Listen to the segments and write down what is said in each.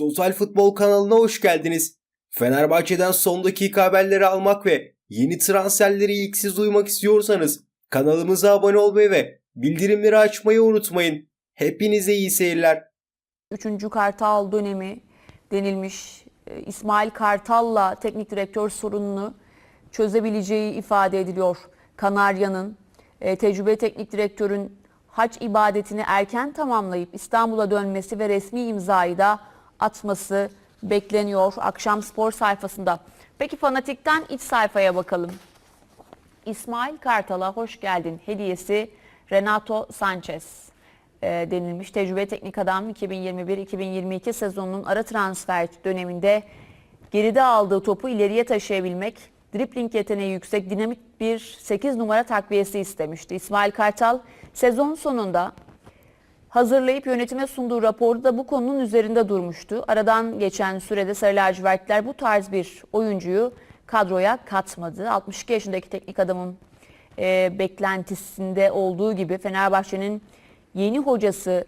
Total Futbol kanalına hoş geldiniz. Fenerbahçe'den son dakika haberleri almak ve yeni transferleri ilk siz duymak istiyorsanız kanalımıza abone olmayı ve bildirimleri açmayı unutmayın. Hepinize iyi seyirler. Üçüncü Kartal dönemi denilmiş. E, İsmail Kartal'la teknik direktör sorununu çözebileceği ifade ediliyor. Kanarya'nın e, tecrübe teknik direktörün hac ibadetini erken tamamlayıp İstanbul'a dönmesi ve resmi imzayı da atması bekleniyor akşam spor sayfasında. Peki Fanatik'ten iç sayfaya bakalım. İsmail Kartal'a hoş geldin hediyesi Renato Sanchez e, denilmiş. Tecrübe teknik adam 2021-2022 sezonunun ara transfer döneminde geride aldığı topu ileriye taşıyabilmek, dripling yeteneği yüksek dinamik bir 8 numara takviyesi istemişti. İsmail Kartal sezon sonunda hazırlayıp yönetime sunduğu raporda bu konunun üzerinde durmuştu. Aradan geçen sürede Sarı Lacivertliler bu tarz bir oyuncuyu kadroya katmadı. 62 yaşındaki teknik adamın e, beklentisinde olduğu gibi Fenerbahçe'nin yeni hocası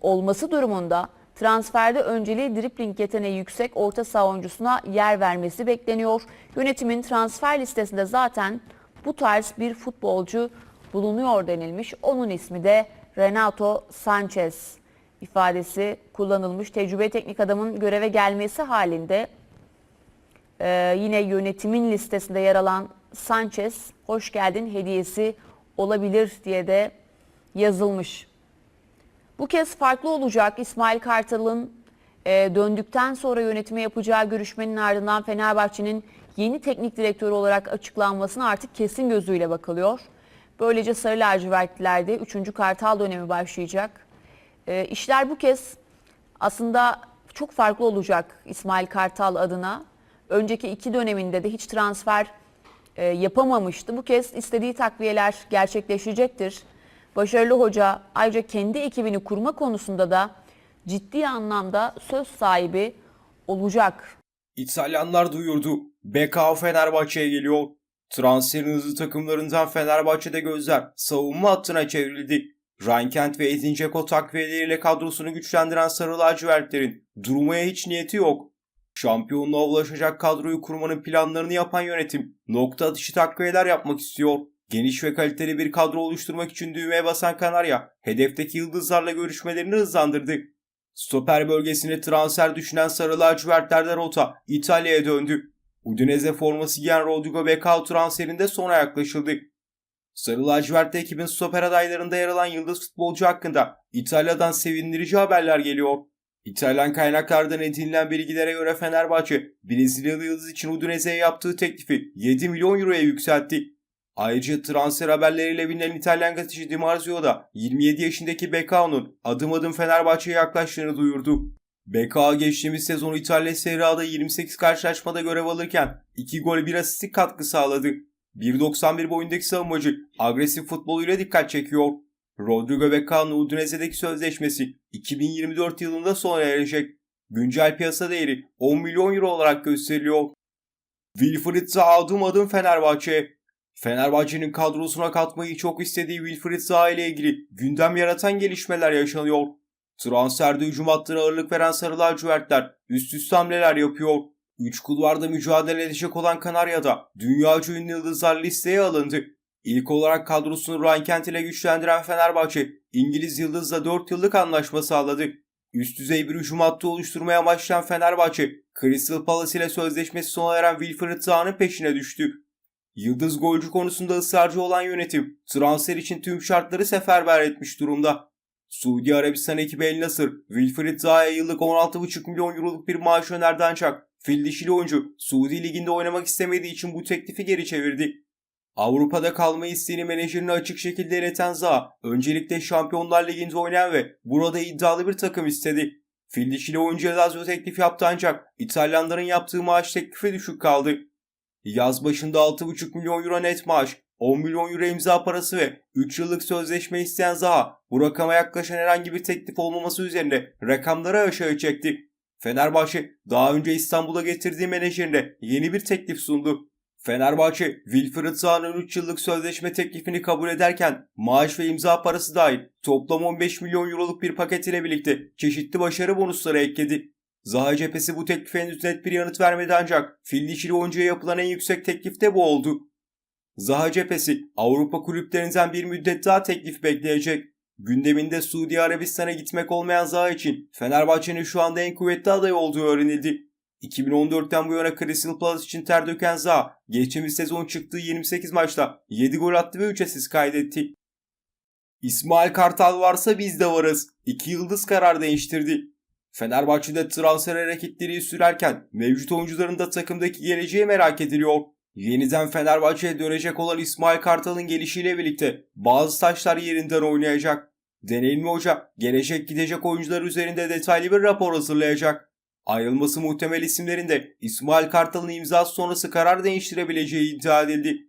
olması durumunda transferde önceliği dripling yeteneği yüksek orta saha oyuncusuna yer vermesi bekleniyor. Yönetimin transfer listesinde zaten bu tarz bir futbolcu bulunuyor denilmiş. Onun ismi de Renato Sanchez ifadesi kullanılmış. Tecrübe teknik adamın göreve gelmesi halinde ee, yine yönetimin listesinde yer alan Sanchez hoş geldin hediyesi olabilir diye de yazılmış. Bu kez farklı olacak İsmail Kartal'ın e, döndükten sonra yönetime yapacağı görüşmenin ardından Fenerbahçe'nin yeni teknik direktörü olarak açıklanmasına artık kesin gözüyle bakılıyor. Böylece Sarı Lacivertlilerde 3. Kartal dönemi başlayacak. E, işler bu kez aslında çok farklı olacak İsmail Kartal adına. Önceki iki döneminde de hiç transfer e, yapamamıştı. Bu kez istediği takviyeler gerçekleşecektir. Başarılı hoca ayrıca kendi ekibini kurma konusunda da ciddi anlamda söz sahibi olacak. İtalyanlar duyurdu. BK Fenerbahçe'ye geliyor. Transferin hızlı takımlarından Fenerbahçe'de gözler savunma hattına çevrildi. Ryan ve Edin Dzeko takviyeleriyle kadrosunu güçlendiren Sarı Lacivertlerin durmaya hiç niyeti yok. Şampiyonluğa ulaşacak kadroyu kurmanın planlarını yapan yönetim nokta atışı takviyeler yapmak istiyor. Geniş ve kaliteli bir kadro oluşturmak için düğmeye basan Kanarya, hedefteki yıldızlarla görüşmelerini hızlandırdı. Stoper bölgesine transfer düşünen Sarı Lacivertler'de rota İtalya'ya döndü. Udinese forması giyen Rodrigo Becao transferinde sona yaklaşıldı. Sarı lacivert ekibin stoper adaylarında yer alan yıldız futbolcu hakkında İtalya'dan sevindirici haberler geliyor. İtalyan kaynaklardan edinilen bilgilere göre Fenerbahçe, Brezilyalı yıldız için Udinese'ye yaptığı teklifi 7 milyon euroya yükseltti. Ayrıca transfer haberleriyle bilinen İtalyan gazeteci Di Marzio da 27 yaşındaki Bekao'nun adım adım Fenerbahçe'ye yaklaştığını duyurdu. Bekao geçtiğimiz sezonu İtalya Serie A'da 28 karşılaşmada görev alırken 2 gol 1 asistlik katkı sağladı. 1.91 boyundaki savunmacı agresif futboluyla dikkat çekiyor. Rodrigo Becao'nun Udinese'deki sözleşmesi 2024 yılında sona erecek. Güncel piyasa değeri 10 milyon euro olarak gösteriliyor. Wilfried Zaha adım adım Fenerbahçe. Fenerbahçe'nin kadrosuna katmayı çok istediği Wilfried Zaha ile ilgili gündem yaratan gelişmeler yaşanıyor. Transferde hücum hattına ağırlık veren Sarı Lacivertler üst üste hamleler yapıyor. Üç kulvarda mücadele edecek olan Kanarya'da dünyaca ünlü yıldızlar listeye alındı. İlk olarak kadrosunu Ryan Kent ile güçlendiren Fenerbahçe, İngiliz Yıldız'la 4 yıllık anlaşma sağladı. Üst düzey bir hücum hattı oluşturmaya başlayan Fenerbahçe, Crystal Palace ile sözleşmesi sona eren Wilfried Zaha'nın peşine düştü. Yıldız golcü konusunda ısrarcı olan yönetim, transfer için tüm şartları seferber etmiş durumda. Suudi Arabistan ekibi El Nasır, Wilfried Zaha'ya yıllık 16,5 milyon euroluk bir maaş önerdi ancak fil dişili oyuncu Suudi Ligi'nde oynamak istemediği için bu teklifi geri çevirdi. Avrupa'da kalma isteğini menajerini açık şekilde ileten Zaha, öncelikle Şampiyonlar Ligi'nde oynayan ve burada iddialı bir takım istedi. Fil dişili oyuncuya Lazio teklif yaptı ancak İtalyanların yaptığı maaş teklifi düşük kaldı. Yaz başında 6,5 milyon euro net maaş, 10 milyon euro imza parası ve 3 yıllık sözleşme isteyen Zaha bu rakama yaklaşan herhangi bir teklif olmaması üzerine rakamları aşağı çekti. Fenerbahçe daha önce İstanbul'a getirdiği menajerine yeni bir teklif sundu. Fenerbahçe, Wilfried Zaha'nın 3 yıllık sözleşme teklifini kabul ederken maaş ve imza parası dahil toplam 15 milyon euroluk bir paket ile birlikte çeşitli başarı bonusları ekledi. Zaha cephesi bu teklife henüz net bir yanıt vermedi ancak fil dişili oyuncuya yapılan en yüksek teklif de bu oldu. Zaha cephesi Avrupa kulüplerinden bir müddet daha teklif bekleyecek. Gündeminde Suudi Arabistan'a gitmek olmayan Zaha için Fenerbahçe'nin şu anda en kuvvetli aday olduğu öğrenildi. 2014'ten bu yana Crystal Palace için ter döken Zaha, geçtiğimiz sezon çıktığı 28 maçta 7 gol attı ve 3 asist kaydetti. İsmail Kartal varsa biz de varız. İki yıldız karar değiştirdi. Fenerbahçe'de transfer hareketleri sürerken mevcut oyuncuların da takımdaki geleceği merak ediliyor. Yeniden Fenerbahçe'ye dönecek olan İsmail Kartal'ın gelişiyle birlikte bazı taşlar yerinden oynayacak. Deneyimli hoca gelecek gidecek oyuncular üzerinde detaylı bir rapor hazırlayacak. Ayrılması muhtemel isimlerin de İsmail Kartal'ın imzası sonrası karar değiştirebileceği iddia edildi.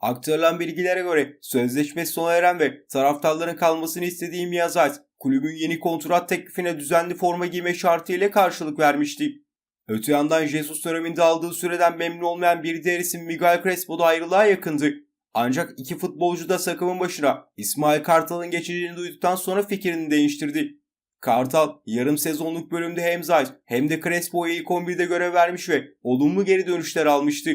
Aktarılan bilgilere göre sözleşmesi sona eren ve taraftarların kalmasını istediği Miyazayt, kulübün yeni kontrat teklifine düzenli forma giyme şartıyla karşılık vermişti. Öte yandan Jesus döneminde aldığı süreden memnun olmayan bir diğer isim Miguel Crespo da ayrılığa yakındı. Ancak iki futbolcu da takımın başına İsmail Kartal'ın geçeceğini duyduktan sonra fikrini değiştirdi. Kartal yarım sezonluk bölümde hem Zayt hem de Crespo'ya ilk 11'de görev vermiş ve olumlu geri dönüşler almıştı.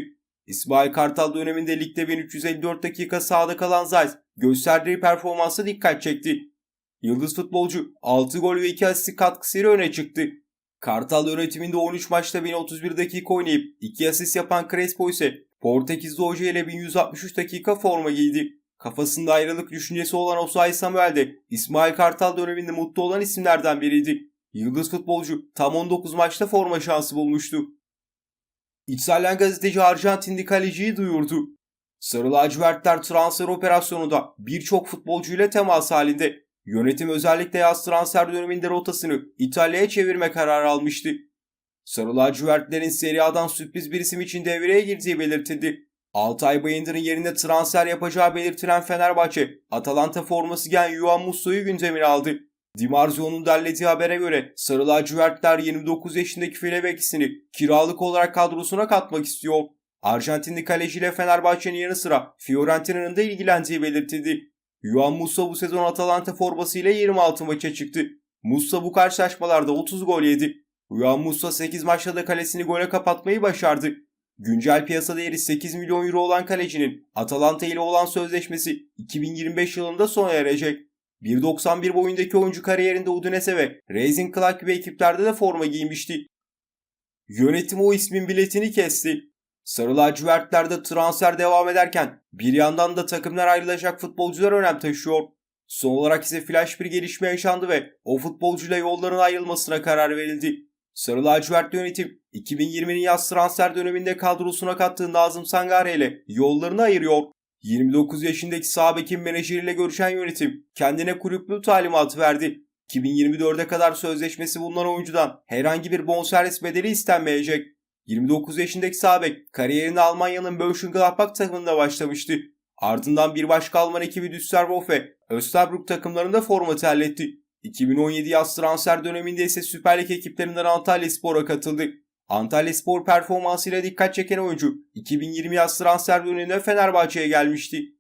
İsmail Kartal döneminde ligde 1354 dakika sahada kalan Zayt gösterdiği performansa dikkat çekti. Yıldız futbolcu 6 gol ve 2 asist katkısıyla öne çıktı. Kartal yönetiminde 13 maçta 1031 dakika oynayıp 2 asist yapan Crespo ise Portekizli hoca ile 1163 dakika forma giydi. Kafasında ayrılık düşüncesi olan Osay Samuel de İsmail Kartal döneminde mutlu olan isimlerden biriydi. Yıldız futbolcu tam 19 maçta forma şansı bulmuştu. İtalyan gazeteci Arjantinli kaleciyi duyurdu. Sarı lacivertler transfer operasyonunda birçok futbolcuyla temas halinde. Yönetim özellikle yaz transfer döneminde rotasını İtalya'ya çevirme kararı almıştı. Sarı lacivertlerin Serie A'dan sürpriz bir isim için devreye girdiği belirtildi. Altay Bayındır'ın yerine transfer yapacağı belirtilen Fenerbahçe, Atalanta forması giyen Juan Musso'yu gündemine aldı. Di Marzio'nun derlediği habere göre Sarı lacivertler 29 yaşındaki Filebekisini kiralık olarak kadrosuna katmak istiyor. Arjantinli kaleciyle Fenerbahçe'nin yanı sıra Fiorentina'nın da ilgilendiği belirtildi. Juan Musso bu sezon Atalanta formasıyla 26 maça çıktı. Musso bu karşılaşmalarda 30 gol yedi. Juan Musso 8 maçta da kalesini gole kapatmayı başardı. Güncel piyasa değeri 8 milyon euro olan kalecinin Atalanta ile olan sözleşmesi 2025 yılında sona erecek. 1.91 boyundaki oyuncu kariyerinde Udinese ve Racing Club gibi ekiplerde de forma giymişti. Yönetim o ismin biletini kesti. Sarı lacivertlerde transfer devam ederken bir yandan da takımlar ayrılacak futbolcular önem taşıyor. Son olarak ise flash bir gelişme yaşandı ve o futbolcuyla yolların ayrılmasına karar verildi. Sarı lacivert yönetim 2020'nin yaz transfer döneminde kadrosuna kattığı Nazım Sangare ile yollarını ayırıyor. 29 yaşındaki sağ bekin menajeriyle görüşen yönetim kendine kulüplü talimat verdi. 2024'e kadar sözleşmesi bulunan oyuncudan herhangi bir bonservis bedeli istenmeyecek. 29 yaşındaki Sabek kariyerini Almanya'nın Mönchengladbach takımında başlamıştı. Ardından bir başka Alman ekibi Düsseldorf ve Österbrück takımlarında forma terletti. 2017 yaz transfer döneminde ise Süper Lig ekiplerinden Antalya Spor'a katıldı. Antalya Spor performansıyla dikkat çeken oyuncu 2020 yaz transfer döneminde Fenerbahçe'ye gelmişti.